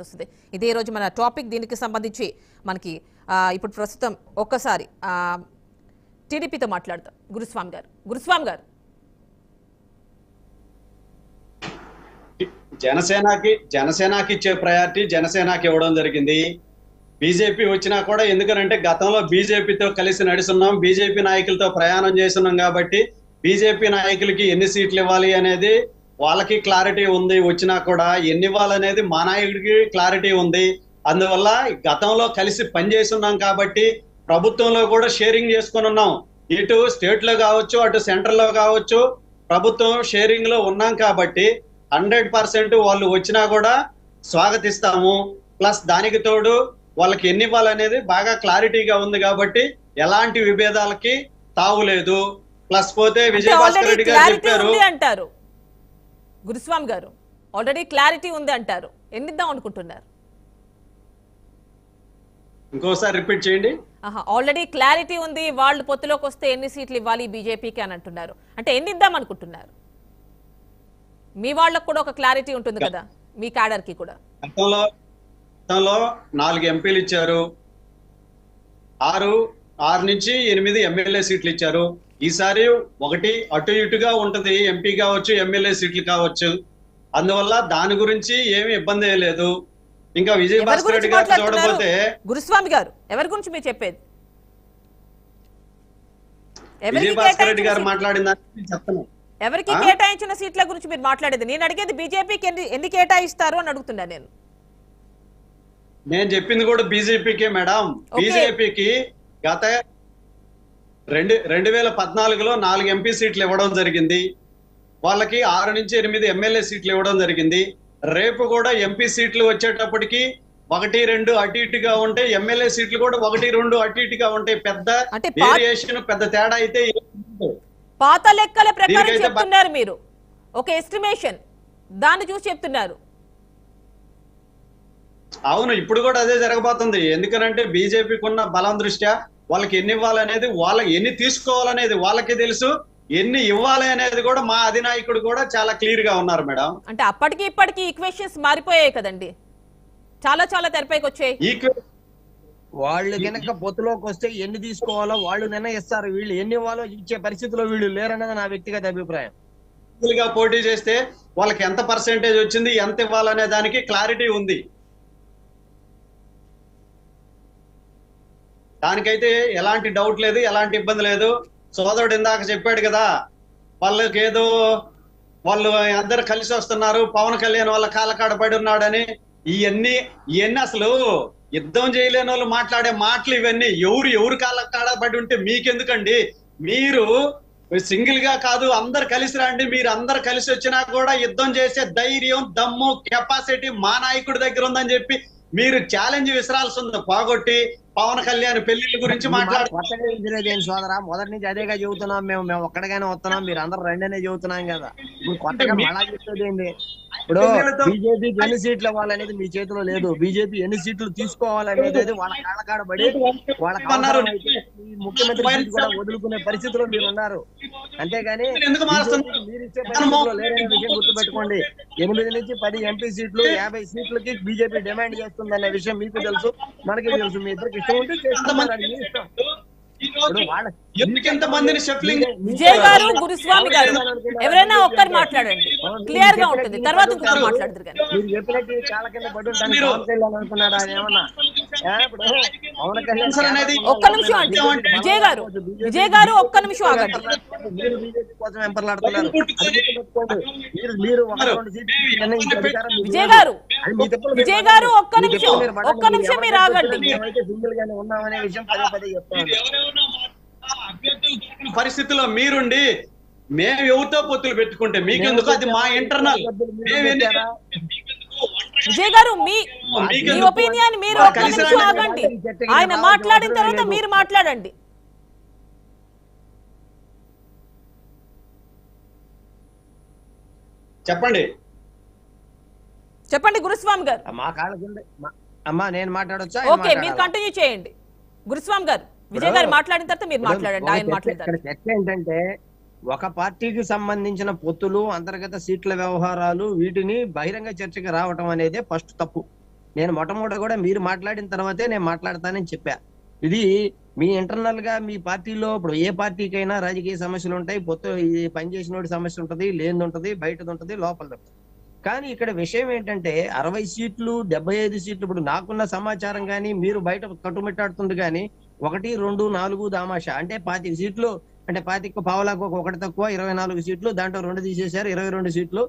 వస్తుంది. ఇదే రోజు మన టాపిక్ దీనికి సంబంధించి మనకి ఇప్పుడు ప్రస్తుతం ఒక్కసారి టీడీపీతో మాట్లాడతాం గురుస్వామి గారు. గురుస్వామి గారు. జనసేనకి జనసేనకి ఇచ్చే ప్రయారిటీ జనసేనకి ఇవ్వడం జరిగింది. బీజేపీ వచ్చినా కూడా ఎందుకనంటే గతంలో బీజేపీతో కలిసి నడుస్తున్నాం బీజేపీ నాయకులతో ప్రయాణం చేస్తున్నాం కాబట్టి బీజేపీ నాయకులకి ఎన్ని సీట్లు ఇవ్వాలి అనేది వాళ్ళకి క్లారిటీ ఉంది వచ్చినా కూడా ఎన్ని ఇవ్వాలనేది మా నాయకుడికి క్లారిటీ ఉంది. అందువల్ల గతంలో కలిసి పనిచేస్తున్నాం కాబట్టి ప్రభుత్వంలో కూడా షేరింగ్ చేసుకొని ఉన్నాం. ఇటు స్టేట్లో కావచ్చు అటు సెంట్రల్లో కావచ్చు ప్రభుత్వం షేరింగ్లో ఉన్నాం కాబట్టి హండ్రెడ్ పర్సెంట్ వాళ్ళు వచ్చినా కూడా స్వాగతిస్తాము. ప్లస్ దానికి తోడు వాళ్ళకి ఎన్ని ఇవ్వాలనేది బాగా క్లారిటీగా ఉంది కాబట్టి ఎలాంటి విభేదాలకి తావులేదు. ప్లస్ పోతే విజయభాస్కర్ రెడ్డి గారు చెప్పారు. గురుస్వామి గారు ఆల్రెడీ క్లారిటీ ఉంది అంటారు. ఎన్నిద్దాం అనుకుంటున్నారు? ఇంకోసారి రిపీట్ చేయండి. ఆల్రెడీ క్లారిటీ ఉంది వాళ్ళు పొత్తులోకి వస్తే ఎన్ని సీట్లు ఇవ్వాలి బీజేపీకి అని అంటున్నారు. అంటే ఎన్ని ఇద్దాం అనుకుంటున్నారు? మీ వాళ్ళకు కూడా ఒక క్లారిటీ ఉంటుంది కదా మీ క్యాడర్కి కూడా గతంలో నాలుగు ఎంపీలు ఇచ్చారు. ఆరు ఆరు నుంచి ఎనిమిది ఎమ్మెల్యే సీట్లు ఇచ్చారు. ఈసారి ఒకటి అటు ఇటుగా ఉంటది. ఎంపీ కావచ్చు ఎమ్మెల్యే సీట్లు కావచ్చు. అందువల్ల దాని గురించి ఏమి ఇబ్బంది లేదు. ఇంకా విజయ్ భాస్కర్ రెడ్డి గారు చూడబోతే గురుస్వామి గారు ఎవరి గురించి మీరు చెప్పేది? విజయ్ భాస్కర్ రెడ్డి గారు మాట్లాడిన దానికి నేను చెప్తాను ఎవరికి? కేటాయించిన సీట్ల గురించి మీరు మాట్లాడేది? నేను అడిగేది బీజేపీకి ఎన్ని కేటాయిస్తారు అని అడుగుతున్నా నేను. నేను చెప్పింది కూడా బీజేపీకే మేడం. బీజేపీకి గత రెండు రెండు వేల పద్నాలుగులో నాలుగు ఎంపీ సీట్లు ఇవ్వడం జరిగింది. వాళ్ళకి ఆరు నుంచి ఎనిమిది ఎమ్మెల్యే సీట్లు ఇవ్వడం జరిగింది. రేపు కూడా ఎంపీ సీట్లు వచ్చేటప్పటికి ఒకటి రెండు అటు ఇటుగా ఉంటాయి ఎమ్మెల్యే సీట్లు కూడా ఒకటి రెండు అటు ఇటుగా ఉంటాయి పెద్ద వేరియేషన్ పెద్ద తేడా అయితే. పాత లెక్కల ప్రకారం చెప్తున్నారు మీరు. ఒక ఎస్టిమేషన్ దాన్ని చూసి చెప్తున్నారు. అవును ఇప్పుడు కూడా అదే జరగబోతుంది. ఎందుకనంటే బీజేపీకి ఉన్న బలం దృష్ట్యా వాళ్ళకి ఎన్ని ఇవ్వాలనేది వాళ్ళకి ఎన్ని తీసుకోవాలనేది వాళ్ళకి తెలుసు. ఎన్ని ఇవ్వాలి అనేది కూడా మా అధినాయకుడు కూడా చాలా క్లియర్గా ఉన్నారు మేడం. అంటే అప్పటికి ఇప్పటికి ఈక్వేషన్స్ మారిపోయాయి కదండి. చాలా చాలా తెరపైకి వచ్చాయి. వాళ్ళు గనక పొత్తులోకి వస్తే ఎన్ని తీసుకోవాలో వాళ్ళు నిర్ణయిస్తారు. వీళ్ళు ఎన్ని ఇవ్వాలో ఇచ్చే పరిస్థితిలో వీళ్ళు లేరన్నది నా వ్యక్తిగత అభిప్రాయం. గా పోటీ చేస్తే వాళ్ళకి ఎంత పర్సెంటేజ్ వచ్చింది ఎంత ఇవ్వాలనే దానికి క్లారిటీ ఉంది. దానికైతే ఎలాంటి డౌట్ లేదు ఎలాంటి ఇబ్బంది లేదు. సోదరుడు ఇందాక చెప్పాడు కదా వాళ్ళకి ఏదో వాళ్ళు అందరు కలిసి వస్తున్నారు పవన్ కళ్యాణ్ వాళ్ళ కాలకాడ పడి ఉన్నాడని. ఇవన్నీ ఇవన్నీ అసలు యుద్ధం చేయలేని వాళ్ళు మాట్లాడే మాటలు ఇవన్నీ. ఎవరు ఎవరు కాలకాడ పడి ఉంటే మీకెందుకండి? మీరు సింగిల్గా కాదు అందరు కలిసి రండి. మీరు అందరు కలిసి వచ్చినా కూడా యుద్ధం చేసే ధైర్యం దమ్ము కెపాసిటీ మా నాయకుడి దగ్గర ఉందని చెప్పి మీరు ఛాలెంజ్ విసరాల్సి ఉంది పోగొట్టి పవన్ కళ్యాణ్ పెళ్ళిళ్ళ గురించి మాట్లాడు. కొత్తగా ఇంజనీర్ ఏం సోదరా. మొదటి నుంచి అదేగా చెబుతున్నాం. మేము మేము ఒక్కడిగానే వస్తున్నాం. మీరు అందరు రెండనే చెబుతున్నాం కదా. కొత్తగా మళ్ళా చెప్పేది ఏంటి ఇప్పుడు బీజేపీకి ఎన్ని సీట్లు ఇవ్వాలనేది మీ చేతిలో లేదు. బీజేపీ ఎన్ని సీట్లు తీసుకోవాలనేది వాళ్ళ కాళ్ళకాడ పడి ఈ ముఖ్యమంత్రి కూడా వదులుకునే పరిస్థితిలో మీరు ఉన్నారు అంతేగాని మీరు ఇచ్చే పరిస్థితిలో లేరనే విషయం గుర్తుపెట్టుకోండి. ఎనిమిది నుంచి పది ఎంపీ సీట్లు యాభై సీట్లకి బీజేపీ డిమాండ్ చేస్తుందనే విషయం మీకు తెలుసు. మనకి తెలుసు. మీ ఇద్దరికి ఇష్టం ఉంటే ఇష్టం. ఇప్పుడు వాళ్ళ ఎందుకు ఎంత మందిని షఫ్లింగ్ విజయ్ గారు గురుస్వామి గారు ఎవరైనా ఒక్కరు మాట్లాడండి. క్లియర్గా ఉంటుంది. తర్వాత ఇంకొకరు మాట్లాడదురు కానీ. మీరు చెప్పినట్టు చాలా కింద పడి ఉంటాను మీరు- పవన్ కళ్యాణ్ అనుకున్నారా ఆయన ఏమన్నా? ఏ, ఇప్పుడు పవన్ కళ్యాణ్ అసలు అనేది ఒక్క నిమిషం అండి. విజయ్ గారు విజయ్ గారు ఒక్క నిమిషం ఆగండి. మీరు బీజేపీ కోసం ఎంపర్లాడుతున్నారు. మీరు మీరు ఒక రెండు సీట్లు విజయ్. గారు విజయ్ గారు ఒక్క నిమిషం. ఒక్క నిమిషం మీరు ఆగండి. సింగిల్ గానే ఉన్నామనే విషయం పదే పదే చెప్తాను పరిస్థితిలో మీరుండి మేము ఎవరితో పొత్తులు పెట్టుకుంటే మీకెందుకు? అది మా ఇంటర్నల్ విజయ్ గారు మీ? ఒపీనియన్ మీరు. ఆగండి. ఆయన మాట్లాడిన తర్వాత మీరు మాట్లాడండి. చెప్పండి. చెప్పండి గురుస్వామి గారు. మా కాళ్ళ కింద మా- అమ్మా నేను మాట్లాడొచ్చా? ఓకే మీరు? కంటిన్యూ చేయండి. గురుస్వామి గారు. విజయ్ గారు మాట్లాడిన తర్వాత మీరు మాట్లాడండి ఆయన మాట్లాడతారు. చర్చ ఏంటంటే ఒక పార్టీకి సంబంధించిన పొత్తులు అంతర్గత సీట్ల వ్యవహారాలు వీటిని బహిరంగ చర్చకి రావటం అనేది ఫస్ట్ తప్పు. నేను మొట్టమొదట కూడా మీరు మాట్లాడిన తర్వాతే నేను మాట్లాడతానని చెప్పా. ఇది మీ ఇంటర్నల్గా మీ పార్టీలో ఇప్పుడు ఏ పార్టీకైనా రాజకీయ సమస్యలు ఉంటాయి పొత్తు పనిచేసిన సమస్య ఉంటది లేనిది ఉంటది బయటది ఉంటది లోపలది ఉంటది. కానీ ఇక్కడ విషయం ఏంటంటే అరవై సీట్లు డెబ్బై ఐదు సీట్లు ఇప్పుడు నాకున్న సమాచారం కానీ మీరు బయట కట్టుమిట్టాడుతుంది కానీ ఒకటి రెండు నాలుగు దామాషా. అంటే పాతిక సీట్లు అంటే పాతిక పావులకు ఒకటి తక్కువ ఇరవై నాలుగు సీట్లు దాంట్లో రెండు తీసేశారు ఇరవై రెండు సీట్లు.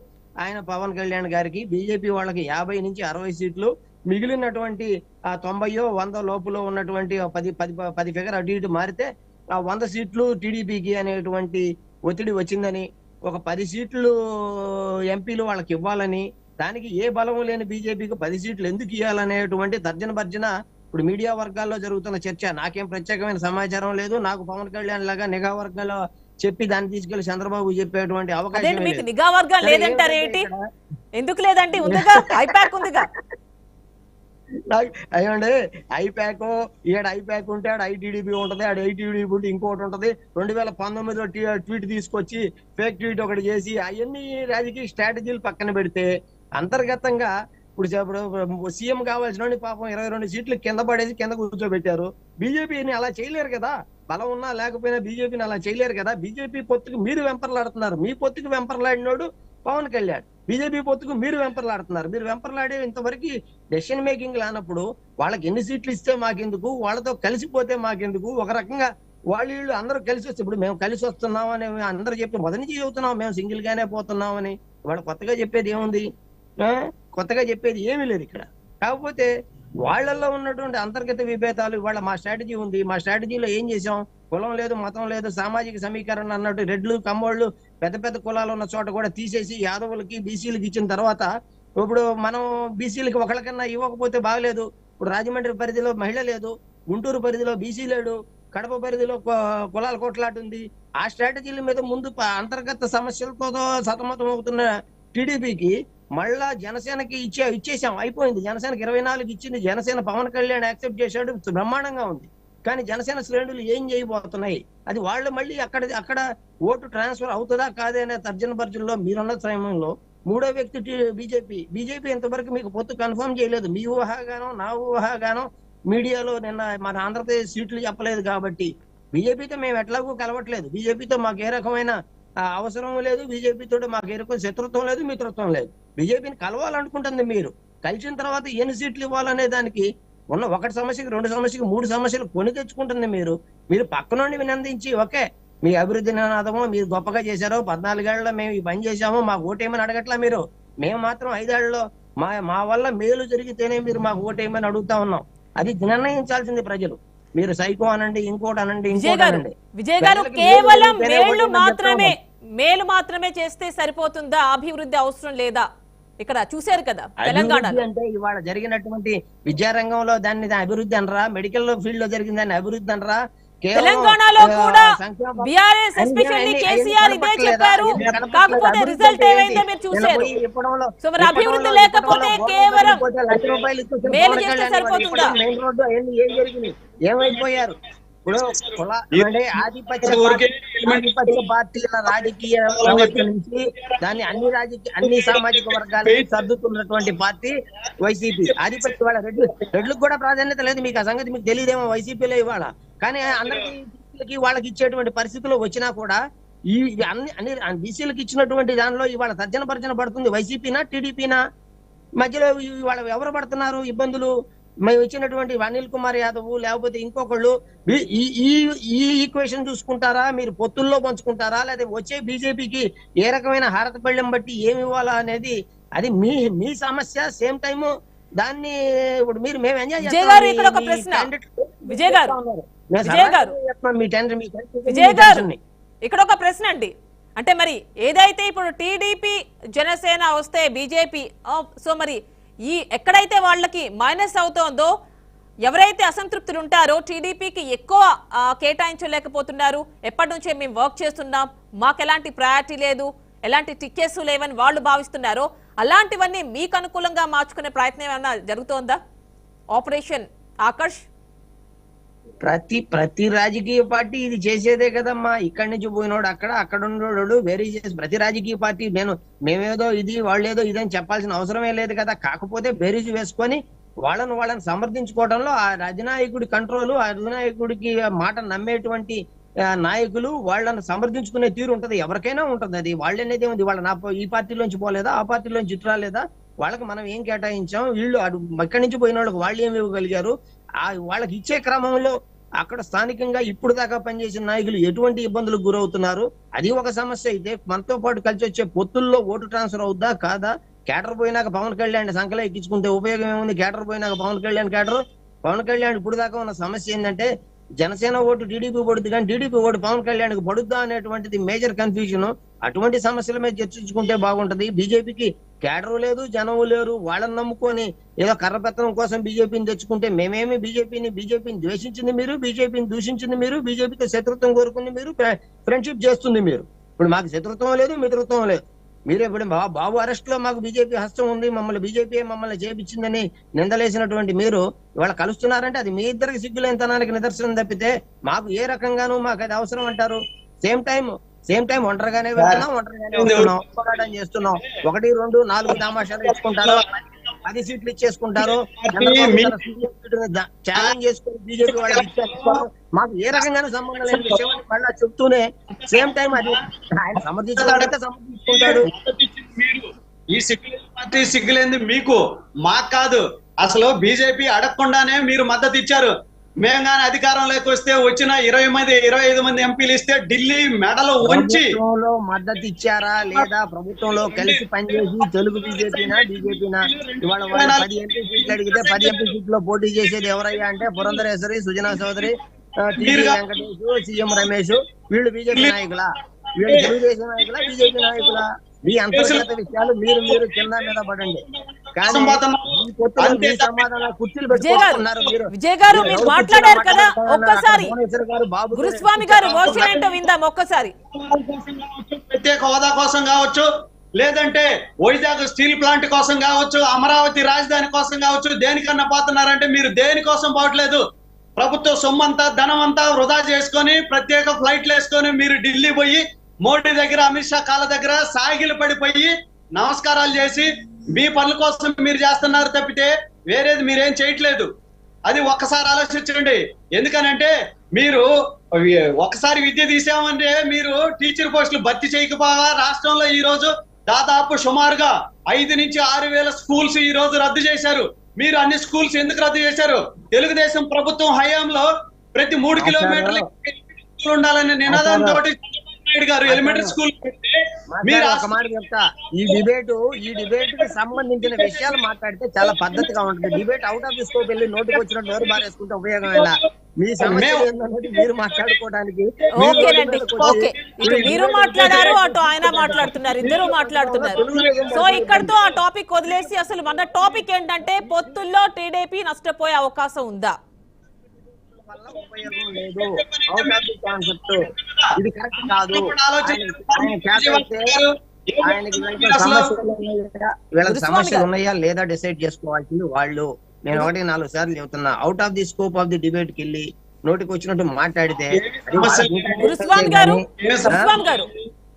ఆయన పవన్ కళ్యాణ్ గారికి బీజేపీ వాళ్ళకి యాభై నుంచి అరవై సీట్లు. మిగిలినటువంటి ఆ తొంభయో వంద లోపులో ఉన్నటువంటి పది పది పది ఫిగర్ అటు ఇటు మారితే ఆ వంద సీట్లు టీడీపీకి అనేటువంటి ఒత్తిడి వచ్చిందని ఒక పది సీట్లు ఎంపీలు వాళ్ళకి ఇవ్వాలని దానికి ఏ బలం లేని బీజేపీకి పది సీట్లు ఎందుకు ఇవ్వాలనేటువంటి తర్జన భర్జన ఇప్పుడు మీడియా వర్గాల్లో జరుగుతున్న చర్చ నాకేం ప్రత్యేకమైన సమాచారం లేదు. నాకు పవన్ కళ్యాణ్ లాగా నిఘా వర్గాల్లో చెప్పి దాన్ని తీసుకెళ్ళి చంద్రబాబు చెప్పేటువంటి అవకాశం మీకు. నిఘా వర్గం లేదంటారు ఏంటి? ఎందుకు లేదంటే ఉందిగా ఐపాక్ ఉందిగా. అయ్యండి ఐప్యాక్ ఈడ ఐప్యాక్ ఉంటే ఆడ ఐటీడీపీ ఉంటది ఆడ ఐటీడీపీ ఉంటే ఇంకోటి ఉంటది. రెండు వేల పంతొమ్మిదిలో ట్వీట్ తీసుకొచ్చి ఫేక్ ట్వీట్ ఒకటి చేసి అవన్నీ రాజకీయ స్ట్రాటజీలు పక్కన పెడితే అంతర్గతంగా ఇప్పుడు ఇప్పుడు సీఎం కావాల్సిన పాపం ఇరవై రెండు సీట్లు కింద పడేసి కింద కూర్చోబెట్టారు. బీజేపీని అలా చేయలేరు కదా. బలం ఉన్నా లేకపోయినా బీజేపీని అలా చేయలేరు కదా. బీజేపీ పొత్తుకు మీరు వెంపర్లాడుతున్నారు. మీ పొత్తుకు వెంపర్లాడినోడు పవన్ కళ్యాణ్. బీజేపీ పొత్తుకు మీరు వెంపర్లాడుతున్నారు. మీరు వెంపర్లాడే ఇంతవరకు డెసిషన్ మేకింగ్ లేనప్పుడు వాళ్ళకి ఎన్ని సీట్లు ఇస్తే మాకెందుకు? వాళ్ళతో కలిసిపోతే మాకెందుకు? ఒక రకంగా వాళ్ళు వీళ్ళు అందరూ కలిసి వస్తే ఇప్పుడు మేము కలిసి వస్తున్నాం అని అందరూ చెప్పి మొదటి నుంచి చెబుతున్నాం మేము సింగిల్ గానే పోతున్నామని. వాళ్ళు కొత్తగా చెప్పేది ఏముంది? ఆ? కొత్తగా చెప్పేది ఏమీ లేదు ఇక్కడ. కాకపోతే వాళ్ళల్లో ఉన్నటువంటి అంతర్గత విభేదాలు ఇవాళ మా స్ట్రాటజీ ఉంది మా స్ట్రాటజీలో ఏం చేసాం కులం లేదు మతం లేదు సామాజిక సమీకరణ అన్నట్టు రెడ్లు కమ్మోళ్ళు పెద్ద పెద్ద కులాలు ఉన్న చోట కూడా తీసేసి యాదవులకి బీసీలకి ఇచ్చిన తర్వాత ఇప్పుడు మనం బీసీలకి ఒకళ్ళకన్నా ఇవ్వకపోతే బాగలేదు. ఇప్పుడు రాజమండ్రి పరిధిలో మహిళ లేదు గుంటూరు పరిధిలో బీసీ లేడు కడప పరిధిలో కులాల కొట్లాటుంది ఆ స్ట్రాటజీల మీద ముందు అంతర్గత సమస్యలతో సతమతం అవుతున్న టీడీపీకి మళ్ళా జనసేనకి ఇచ్చే ఇచ్చేసాం అయిపోయింది. జనసేనకి ఇరవై నాలుగు ఇచ్చింది. జనసేన పవన్ కళ్యాణ్ యాక్సెప్ట్ చేశాడు. బ్రహ్మాండంగా ఉంది. కానీ జనసేన శ్రేణులు ఏం చేయబోతున్నాయి? అది వాళ్ళు మళ్ళీ అక్కడ అక్కడ ఓటు ట్రాన్స్ఫర్ అవుతుందా కాదే అనే తర్జన భర్జనలో మీరున్న సమయంలో మూడో వ్యక్తి బీజేపీ. బీజేపీ ఇంతవరకు మీకు పొత్తు కన్ఫర్మ్ చేయలేదు. మీ ఊహాగానం నా ఊహాగానం మీడియాలో నిన్న మన ఆంధ్రప్రదేశ్ సీట్లు చెప్పలేదు కాబట్టి బీజేపీతో మేము ఎట్లాగూ కలవట్లేదు. బీజేపీతో మాకు ఏ రకమైన అవసరం లేదు. బీజేపీతో మాకు ఏ రకమైన శత్రుత్వం లేదు మిత్రత్వం లేదు. బీజేపీని కలవాలనుకుంటుంది మీరు. కలిసిన తర్వాత ఎన్ని సీట్లు ఇవ్వాలనే దానికి ఉన్న ఒకటి సమస్యకి రెండు సమస్యకి మూడు సమస్యలు కొని తెచ్చుకుంటుంది మీరు. మీరు పక్క నుండి వినందించి ఓకే మీ అభివృద్ధి నినాదము మీరు గొప్పగా చేశారు పద్నాలుగేళ్ళలో మేము ఈ పని చేశాము మాకు ఓటేయమని అడగట్లా మీరు? మేము మాత్రం ఐదేళ్ళలో మా మా వల్ల మేలు జరిగితేనే మీరు మాకు ఓటేయమని అడుగుతా ఉన్నాం. అది నిర్ణయించాల్సింది ప్రజలు. మీరు సైకో అనండి ఇంకోటి అనండి విజయ్ ఇంకోటి గారు అనండి. విజయ్ గారు కేవలం మేలు మాత్రమే మేలు మాత్రమే చేస్తే సరిపోతుందా? అభివృద్ధి అవసరం లేదా? ఇక్కడ చూశారు కదా తెలంగాణలో అంటే ఇవాళ జరిగినటువంటి విద్యారంగంలో దాన్ని దాని అభివృద్ధి అనరా మెడికల్ ఫీల్డ్లో జరిగిన దాన్ని అభివృద్ధి అనరా తెలంగాణలో కూడా బీఆర్ఎస్ ఎస్పెషల్లీ కేసీఆర్ ఇదే? చెప్పారు? కాకపోతే రిజల్ట్ ఏమైందో? మీరు చూశారు ఇప్పడంలో- సో మరి అభివృద్ధి లేకపోతే కేవలం మేలు చేస్తే సరిపోతుందా? ఏమైపోయారు ఇప్పుడు ఆధిపత్య పార్టీల రాజకీయ నుంచి దాన్ని అన్ని రాజకీయ అన్ని సామాజిక వర్గాలకి సర్దుతున్నటువంటి పార్టీ వైసీపీ. ఆధిపత్య వాళ్ళ రెడ్లు రెడ్లకు కూడా ప్రాధాన్యత లేదు మీకు. ఆ సంగతి మీకు తెలియదేమో వైసీపీలో ఇవాళ. కానీ అందరికి వాళ్ళకి ఇచ్చేటువంటి పరిస్థితులు వచ్చినా కూడా ఈ ఈ అన్ని అన్ని బీసీలకు ఇచ్చినటువంటి దానిలో ఇవాళ తర్జన భర్జన పడుతుంది. వైసీపీనా టీడీపీనా? మధ్యలో ఇవాళ ఎవరు పడుతున్నారు? ఇబ్బందులు మేము ఇచ్చినటువంటి అనిల్ కుమార్ యాదవ్ లేకపోతే ఇంకొకళ్ళు ఈ- ఈక్వేషన్ చూసుకుంటారా? మీరు పొత్తుల్లో పంచుకుంటారా? లేదా వచ్చే బీజేపీకి ఏ రకమైన హారత పళ్ళెం బట్టి ఏమి ఇవ్వాలా అనేది అది మీ మీ సమస్య సేమ్ టైం దాన్ని ఇప్పుడు మీరు మేము ఎంజాయ్ ప్రశ్న. విజయ్ గారు, విజయ్ గారు. మీ టెండర్ మీ విజయ్ గారు ఇక్కడ ఒక ప్రశ్న అండి. అంటే మరి ఏదైతే ఇప్పుడు టీడీపీ జనసేన వస్తే బీజేపీ సో మరి ఈ ఎక్కడైతే వాళ్ళకి మైనస్ అవుతోందో ఎవరైతే అసంతృప్తులు ఉంటారో టీడీపీకి ఎక్కువ కేటాయించలేకపోతున్నారు. ఎప్పటి నుంచే మేము వర్క్ చేస్తున్నాం. మాకు ఎలాంటి ప్రయారిటీ లేదు. ఎలాంటి టిక్కెట్స్ లేవని వాళ్ళు భావిస్తున్నారో అలాంటివన్నీ మీకు అనుకూలంగా మార్చుకునే ప్రయత్నం ఏమైనా జరుగుతోందా? ఆపరేషన్ ఆకర్ష్ ప్రతి ప్రతి రాజకీయ పార్టీ ఇది చేసేదే కదమ్మా. ఇక్కడి నుంచి పోయినోడు అక్కడ అక్కడ ఉన్నోడు వేరే చేసి ప్రతి రాజకీయ పార్టీ నేను మేమేదో ఇది వాళ్ళేదో ఇదని చెప్పాల్సిన అవసరమే లేదు కదా. కాకపోతే బేరీజు వేసుకొని వాళ్ళను వాళ్ళని సమర్థించుకోవడంలో ఆ అధినాయకుడి కంట్రోల్ ఆ అధినాయకుడికి మాట నమ్మేటువంటి నాయకులు వాళ్ళని సమర్థించుకునే తీరు ఉంటది. ఎవరికైనా ఉంటది అది. వాళ్ళు అనేది ఉంది వాళ్ళ నా ఈ పార్టీలోంచి పోలేదా? ఆ పార్టీలోంచి రాలేదా? వాళ్ళకి మనం ఏం కేటాయించాం? వీళ్ళు అటు ఇక్కడి నుంచి పోయిన వాళ్ళకి వాళ్ళు ఏమి ఇవ్వగలిగారు? ఆ వాళ్ళకి ఇచ్చే క్రమంలో అక్కడ స్థానికంగా ఇప్పుడు దాకా పనిచేసిన నాయకులు ఎటువంటి ఇబ్బందులకు గురవుతున్నారు? అది ఒక సమస్య అయితే మనతో పాటు కలిసి వచ్చే పొత్తుల్లో ఓటు ట్రాన్స్ఫర్ అవుద్దా? కాదా? కేటర్ పోయినాక పవన్ కళ్యాణ్ సంఖ్యలో ఎక్కించుకుంటే ఉపయోగం ఏముంది? కేటర్ పోయినాక పవన్ కళ్యాణ్ కేటర్ పవన్ కళ్యాణ్ ఇప్పుడు దాకా ఉన్న సమస్య ఏంటంటే జనసేన ఓటు టీడీపీ పడుద్ది కానీ టీడీపీ ఓటు పవన్ కళ్యాణ్ పడుద్దా అనేటువంటిది మేజర్ కన్ఫ్యూజన్ అటువంటి సమస్యల మీద చర్చించుకుంటే బాగుంటది. బీజేపీకి కేడరు లేదు జనము లేరు వాళ్ళని నమ్ముకొని ఏదో కర్రపెత్తనం కోసం బీజేపీని తెచ్చుకుంటే మేమేమి బీజేపీని బీజేపీని ద్వేషించింది మీరు బీజేపీని దూషించింది మీరు బీజేపీతో శత్రుత్వం కోరుకుంది మీరు ఫ్రెండ్షిప్ చేస్తుంది మీరు. ఇప్పుడు మాకు శత్రుత్వం లేదు మిత్రుత్వం లేదు. మీరు ఇప్పుడు బాబు అరెస్ట్లో మాకు బీజేపీ హస్తం ఉంది మమ్మల్ని బీజేపీ మమ్మల్ని చేపించిందని నిందలేసినటువంటి మీరు ఇవాళ కలుస్తున్నారంటే అది మీ ఇద్దరికి సిగ్గులేనితనానికి నిదర్శనం తప్పితే మాకు ఏ రకంగానూ మాకు అది అవసరం అంటారు? సేమ్ టైం సేమ్ టైం ఒంటరిగానే వెళ్తున్నాం ఒంటరిగానే వస్తున్నాం పోరాటం చేస్తున్నాం. ఒకటి రెండు నాలుగు తమాషాలు ఇచ్చుకుంటారు. పది సీట్లు ఇచ్చేసుకుంటారు. ఛాలెంజ్ చేసుకుని బీజేపీ వాళ్ళకి ఇచ్చేస్తారు. మాకు ఏ రకంగానూ సంబంధం లేని విషయం మళ్ళా చెప్తూనే సేమ్ టైం అది ఆయన సమర్థించుకుంటే సమర్థించుకుంటాడు. మీరు ఈ సిగ్గులేని పార్టీ సిగ్గులేంది మీకు? మాకు కాదు. అసలు బీజేపీ అడగకుండానే మీరు మద్దతు ఇచ్చారు. మేము కానీ అధికారంలోకి వస్తే వచ్చిన ఇరవై మంది ఇరవై ఐదు మంది ఎంపీలు ఇస్తే ఢిల్లీ మెడలు ఉంచి ప్రభుత్వంలో మద్దతు ఇచ్చారా లేదా ప్రభుత్వంలో కలిసి పనిచేసి తెలుగు బీజేపీనా బీజేపీనా ఇవాళ పది ఎంపీ సీట్లు అడిగితే పది ఎంపీ సీట్లో పోటీ చేసేది ఎవరయ్యా అంటే పురంధరేశ్వరి సుజనా చౌదరి వెంకటేష్ సీఎం రమేష్. వీళ్ళు బీజేపీ నాయకులా? వీళ్ళు తెలుగుదేశం నాయకులా బీజేపీ నాయకులా? మీ అంతర్గత విషయాలు మీరు మీరు కింద మీద పడండి. అంతే విజయ్ గారు, మీరు మాట్లాడారు కదా. ఒక్కసారి. గురుస్వామి గారు ఏంటో విందాం ఒక్కసారి ప్రత్యేక హోదా కోసం కావచ్చు లేదంటే వైజాగ్ స్టీల్ ప్లాంట్ కోసం కావచ్చు అమరావతి రాజధాని కోసం కావచ్చు దేనికన్నా పోతున్నారంటే మీరు దేనికోసం పోవట్లేదు ప్రభుత్వ సొమ్మంతా ధనం అంతా వృధా చేసుకొని ప్రత్యేక ఫ్లైట్లు వేసుకొని మీరు ఢిల్లీ పోయి మోడీ దగ్గర అమిత్ షా కాళ్ళ దగ్గర సాగిలు పడిపోయి నమస్కారాలు చేసి మీ పనుల కోసం మీరు చేస్తున్నారు తప్పితే వేరేది మీరేం చేయట్లేదు. అది ఒక్కసారి ఆలోచించండి. ఎందుకనంటే మీరు ఒకసారి విద్య తీసామంటే మీరు టీచర్ పోస్టులు భర్తీ చేయకపోగా రాష్ట్రంలో ఈ రోజు దాదాపు సుమారుగా ఐదు నుంచి ఆరు వేల స్కూల్స్ ఈ రోజు రద్దు చేశారు. మీరు అన్ని స్కూల్స్ ఎందుకు రద్దు చేశారు? తెలుగుదేశం ప్రభుత్వం హయాంలో ప్రతి మూడు. కిలోమీటర్లు స్కూల్ ఉండాలనే నినాదంతో నాయుడు గారు ఎలిమెంటరీ స్కూల్ పెడితే మీరు ఒక మాట చెప్తా. ఈ డిబేట్ ఈ డిబేట్కి సంబంధించిన విషయాలు మాట్లాడితే చాలా పద్ధతిగా ఉంటుంది. Debate out of the scope వెళ్ళి నోటికి వచ్చినట్టు నోరు బారేసుకుంటే ఉపయోగం మీ సమస్య మేము- ఏందన్నది మీరు మాట్లాడుకోవడానికి ఓకేనండి. ఓకే. ఇటు మీరు మాట్లాడారు అటు ఆయన మాట్లాడుతున్నారు ఇద్దరు మాట్లాడుతున్నారు. సో ఇక్కడతో ఆ టాపిక్ వదిలేసి అసలు మన టాపిక్ ఏంటంటే పొత్తుల్లో టీడీపీ నష్టపోయే అవకాశం ఉందా? వల్ల ఉపయోగం లేదు. అవుట్ ఆఫ్ ది కాన్సెప్ట్ ఇది కరెక్ట్ కాదు. ఆయనకి వీళ్ళకి సమస్యలు ఉన్నాయా? లేదా డిసైడ్ చేసుకోవాల్సింది వాళ్ళు. నేను ఒకటి నాలుగు సార్లు చెబుతున్నా. Out of the scope of the డిబేట్కి వెళ్ళి నోటికి వచ్చినట్టు మాట్లాడితే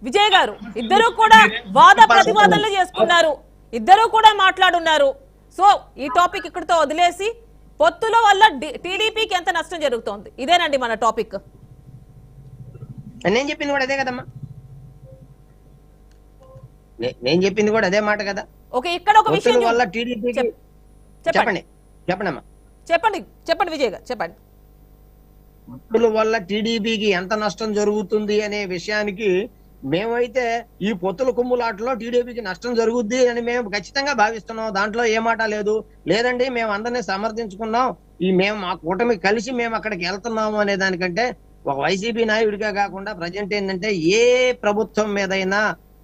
విజయ్ గారు ఇద్దరు కూడా వాద ప్రతివాదనలు చేసుకున్నారు. ఇద్దరు కూడా మాట్లాడున్నారు. సో ఈ టాపిక్ ఇక్కడితో వదిలేసి పొత్తుల వల్ల టీడీపీకి ఎంత నష్టం జరుగుతోంది? ఇదేనండి మన టాపిక్. నేను చెప్పింది కూడా అదే కదమ్మా. నేను చెప్పింది కూడా అదే మాట కదా. ఓకే ఇక్కడ ఒక విషయం వల్ల టీడీపీకి చెప్- చెప్పండి. చెప్పండి చెప్పండి అమ్మా చెప్పండి చెప్పండి విజయ్ గారు చెప్పండి. పొత్తుల వల్ల టీడీపీకి ఎంత నష్టం జరుగుతుంది అనే విషయానికి మేమైతే ఈ పొత్తుల కుమ్ములాటలో టీడీపీకి నష్టం జరుగుద్ది అని మేము ఖచ్చితంగా భావిస్తున్నాం. దాంట్లో ఏ మాట లేదు. లేదండి మేము అందరినీ సమర్థించుకున్నాం. ఈ మేము మా కూటమి కలిసి మేము అక్కడికి వెళ్తున్నాము అనే దానికంటే ఒక వైసీపీ నాయకుడిగా కాకుండా ప్రజెంట్ ఏంటంటే ఏ ప్రభుత్వం మీదైనా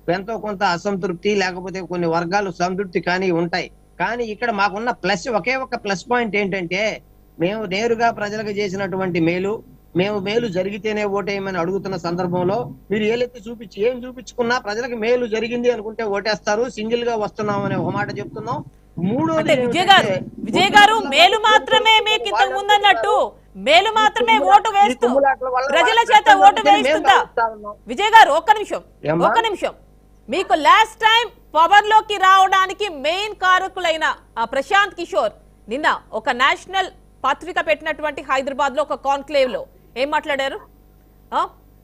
ఎంతో కొంత అసంతృప్తి లేకపోతే కొన్ని వర్గాలు సంతృప్తి కానీ ఉంటాయి. కానీ ఇక్కడ మాకున్న ప్లస్ ఒకే ఒక ప్లస్ పాయింట్ ఏంటంటే మేము నేరుగా ప్రజలకు చేసినటువంటి మేలు మేము మేలు జరిగితేనే ఓటేయమని అడుగుతున్న సందర్భంలో మీరు ఏలెత్తి చూపించి ఏం చూపించుకున్నా ప్రజలకు మేలు జరిగింది అనుకుంటే ఓటేస్తారు. సింగిల్గా వస్తున్నాం అనే ఒక మాట చెప్తున్నాం. విజయ్ గారు విజయ్ గారు మేలు మాత్రమే మీకు ఇంతకు ముందన్నట్టు మేలు మాత్రమే ఓటు వేస్తూ ప్రజల చేత ఓటు విజయ్ గారు ఒక్క నిమిషం? ఒక్క నిమిషం. మీకు లాస్ట్ టైం పవర్లోకి రావడానికి మెయిన్ కారకులైన ఆ ప్రశాంత్ కిషోర్ నిన్న ఒక నేషనల్ పత్రిక పెట్టినటువంటి హైదరాబాద్లో ఒక కాన్క్లేవ్లో ఏం మాట్లాడారు?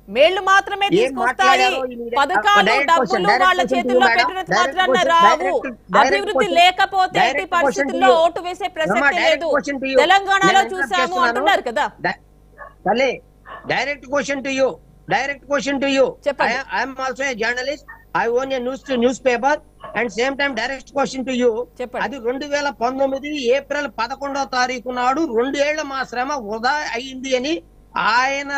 మేళ్ళు మాత్రమే తీసుకొస్తాయి పథకాలు డబ్బులు వాళ్ళ చేతుల్లో. పెట్టినంత మాత్రాన రావు అభివృద్ధి లేకపోతే ఎట్టి పరిస్థితుల్లో. ఓటు వేసే ప్రసక్తే లేదు. తెలంగాణలో చూసాము. అంటున్నారు కదా direct question to you direct question to you. I'm also a journalist I own a news newspaper and same time direct question to you. అది రెండు వేల పంతొమ్మిది ఏప్రిల్ పదకొండవ తారీఖు నాడు రెండేళ్ళ మా శ్రమ వృధా అయింది అని ఆయన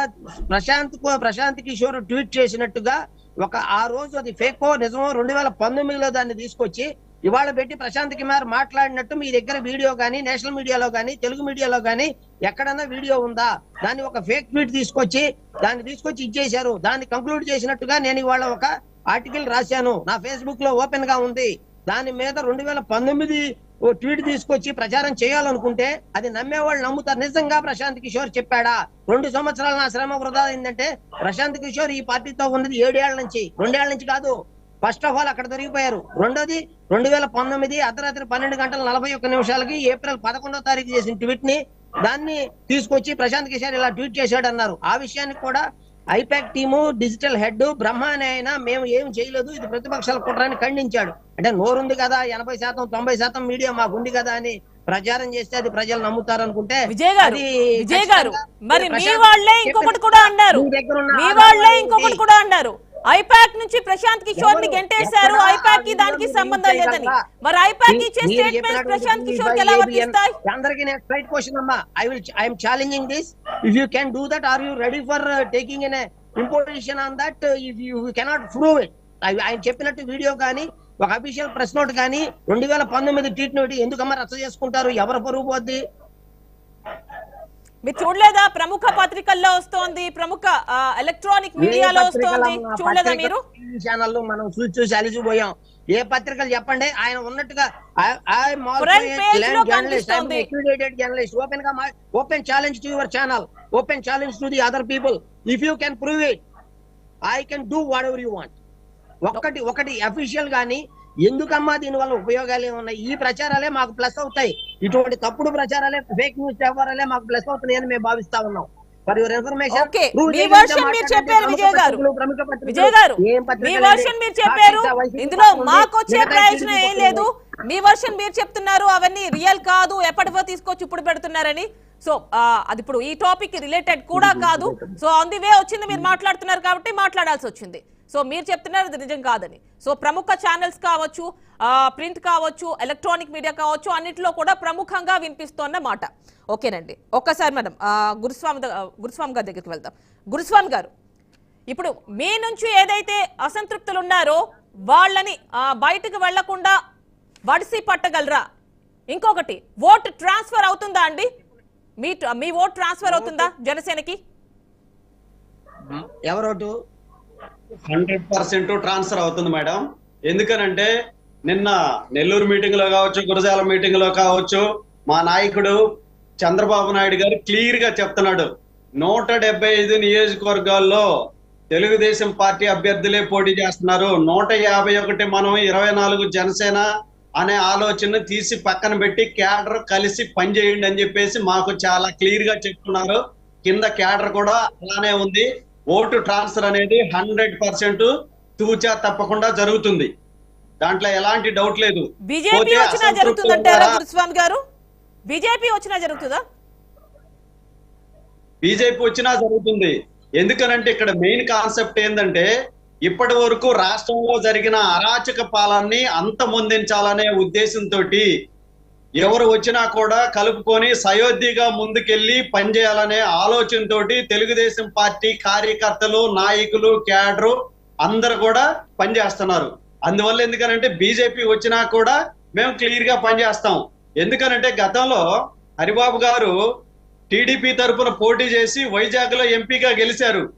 ప్రశాంత్ ప్రశాంత్ కిషోర్ ట్వీట్ చేసినట్టుగా ఒక ఆ రోజు అది ఫేకో నిజమో రెండు వేల పంతొమ్మిదిలో దాన్ని తీసుకొచ్చి ఇవాళ పెట్టి ప్రశాంత్ కుమార్ మాట్లాడినట్టు మీ దగ్గర వీడియో కానీ నేషనల్ మీడియాలో కానీ తెలుగు మీడియాలో కానీ ఎక్కడన్నా వీడియో ఉందా? దాన్ని ఒక ఫేక్ ట్వీట్ తీసుకొచ్చి దాన్ని తీసుకొచ్చి ఇచ్చేశారు. దాన్ని కంక్లూడ్ చేసినట్టుగా నేను ఇవాళ ఒక ఆర్టికల్ రాశాను. నా ఫేస్బుక్లో ఓపెన్గా ఉంది. దాని మీద రెండు వేల పంతొమ్మిది ఓ ట్వీట్ తీసుకొచ్చి ప్రచారం చేయాలనుకుంటే అది నమ్మేవాళ్ళు నమ్ముతారు. నిజంగా ప్రశాంత్ కిషోర్ చెప్పాడా? రెండు సంవత్సరాలు నా శ్రమ వృధా అయిందంటే ప్రశాంత్ కిషోర్ ఈ పార్టీతో ఉన్నది ఏడేళ్ళ నుంచి రెండేళ్ళ నుంచి కాదు. ఫస్ట్ ఆఫ్ ఆల్ అక్కడ దొరికిపోయారు. రెండోది రెండు వేల పంతొమ్మిది అర్ధరాత్రి పన్నెండు గంటల నలభై ఒక్క నిమిషాలకి ఏప్రిల్ పదకొండో తారీఖు చేసిన ట్వీట్ని దాన్ని తీసుకొచ్చి ప్రశాంత్ కిషోర్ ఇలా ట్వీట్ చేశాడు అన్నారు ఆ విషయానికి కూడా IPAC team digital head Brahma అనే ఆయన మేము ఏం చేయలేదు. ఇది ప్రతిపక్షాల కుట్రని ఖండించాడు. అంటే నోరుంది కదా ఎనభై శాతం తొంభై శాతం మీడియా మాకుంది కదా అని ప్రచారం చేస్తే అది ప్రజలు నమ్ముతారు అనుకుంటే విజయ్ గారు విజయ్ గారు మరి మీ వాళ్ళే ఇంకొకటి కూడా అన్నారు. మీ వాళ్ళే? ఇంకొకటి కూడా అన్నారు. ఐపాక్ నుంచి ప్రశాంత్ కిషోర్ని? గెంటేశారు. ఐపాక్కి దానికి సంబంధం లేదని? మరి ఐపాక్ ఇచ్చే చెప్పినటువంటి ప్రశాంత్ కిషోర్ ఎలా వర్తిస్తాయి? అందరికీ నేను స్ట్రైట్ క్వశ్చన్ అమ్మా. I will I'm challenging this if you can do that are you ready for taking an imposition on that if you cannot prove it ఆయన చెప్పినట్టు వీడియో కానీ ఒక అఫీషియల్ ప్రెస్ నోట్ కానీ రెండు వేల పంతొమ్మిది ట్వీట్ నోట్ ఎందుకమ్మా రచ్చ చేసుకుంటారు? ఎవరు పరుగు పోద్ది? మీరు చూడలేదా? ప్రముఖ పత్రికల్లో వస్తోంది ప్రముఖ ఎలక్ట్రానిక్ మీడియాలో వస్తోంది. చూడలేదా మీరు? ఛానల్లో మనం చూసి చూసి అలిసిపోయాం ఏ పత్రికలు చెప్పండి? ఆయన ఉన్నట్టుగా. జర్నలిస్ట్ ఓపెన్గా open challenge to your channel open challenge to the other people if you can prove it I can do whatever you want ఒకటి ఒకటి అఫీషియల్ గాని ఎందుకమ్మా దీని వల్ల ఉపయోగాలు ఏమున్నాయి ఈ ప్రచారాలే మాకు ప్లస్ అవుతాయి. ఇటువంటి తప్పుడు ప్రచారాలే ఫేక్ న్యూస్ వ్యవహారాలే మాకు ప్లస్ అవుతున్నాయని మేము భావిస్తా ఉన్నాం. ఇందులో మాకు వచ్చే ప్రయోజనం ఏం లేదు. మీ వర్షన్ మీరు చెప్తున్నారు అవన్నీ రియల్ కాదు ఎప్పటివో తీసుకొచ్చి ఇప్పుడు పెడుతున్నారని. సో అది ఇప్పుడు ఈ టాపిక్ రిలేటెడ్ కూడా కాదు. సో ఆన్ ది వే వచ్చింది మీరు మాట్లాడుతున్నారు కాబట్టి మాట్లాడాల్సి వచ్చింది. సో మీరు చెప్తున్నారు అది నిజం కాదని. సో ప్రముఖ ఛానల్స్ కావచ్చు ప్రింట్ కావచ్చు ఎలక్ట్రానిక్ మీడియా కావచ్చు అన్నిటిలో కూడా ప్రముఖంగా వినిపిస్తోన్న మాట. ఓకేనండి. ఒక్కసారి మనం గురుస్వామి గురుస్వామి గారి దగ్గరికి వెళ్దాం. గురుస్వామి గారు ఇప్పుడు మీ నుంచి ఏదైతే అసంతృప్తులు ఉన్నారో వాళ్ళని బయటకు వెళ్ళకుండా వడిసి పట్టగలరా? ఇంకొకటి ఓట్ ట్రాన్స్ఫర్ అవుతుందా అండి? మీ మీ ఓట్ ట్రాన్స్ఫర్ అవుతుందా జనసేనకి? ఎవరోటు హండ్రెడ్ పర్సెంట్ ట్రాన్స్ఫర్ అవుతుంది మేడం. ఎందుకనంటే నిన్న నెల్లూరు మీటింగ్లో కావచ్చు గురజాల మీటింగ్లో కావచ్చు మా నాయకుడు చంద్రబాబు నాయుడు గారు క్లియర్గా చెప్తున్నాడు. నూట డెబ్బై ఐదు నియోజకవర్గాల్లో తెలుగుదేశం పార్టీ అభ్యర్థులే పోటీ చేస్తున్నారు. నూట యాభై ఒకటి మనం ఇరవై నాలుగు జనసేన అనే ఆలోచన తీసి పక్కన పెట్టి క్యాడర్ కలిసి పనిచేయండి అని చెప్పేసి మాకు చాలా క్లియర్గా చెప్తున్నారు. కింద క్యాడర్ కూడా అలానే ఉంది. ఓటు ట్రాన్స్ఫర్ అనేది హండ్రెడ్ పర్సెంట్ తూచా తప్పకుండా జరుగుతుంది. దాంట్లో ఎలాంటి డౌట్ లేదు. బీజేపీ పోతే వచ్చినా అసంతృప్తులు జరుగుతుందంటారా ఉన్నారా? గురుస్వామి గారు? బీజేపీ వచ్చినా జరుగుతుందా? బీజేపీ వచ్చినా జరుగుతుంది. ఎందుకనంటే ఇక్కడ మెయిన్ కాన్సెప్ట్ ఏంటంటే ఇప్పటి వరకు రాష్ట్రంలో జరిగిన అరాచక పాలనని అంతమొందించాలనే ఉద్దేశంతో ఎవరు వచ్చినా కూడా కలుపుకొని సయోధ్యగా ముందుకెళ్ళి పనిచేయాలనే ఆలోచనతోటి తెలుగుదేశం పార్టీ కార్యకర్తలు నాయకులు క్యాడరు అందరు కూడా పనిచేస్తున్నారు. అందువల్ల ఎందుకనంటే బీజేపీ వచ్చినా కూడా మేము క్లియర్గా పనిచేస్తాం. ఎందుకనంటే గతంలో హరిబాబు గారు టీడీపీ తరఫున పోటీ చేసి వైజాగ్లో ఎంపీగా గెలిచారు.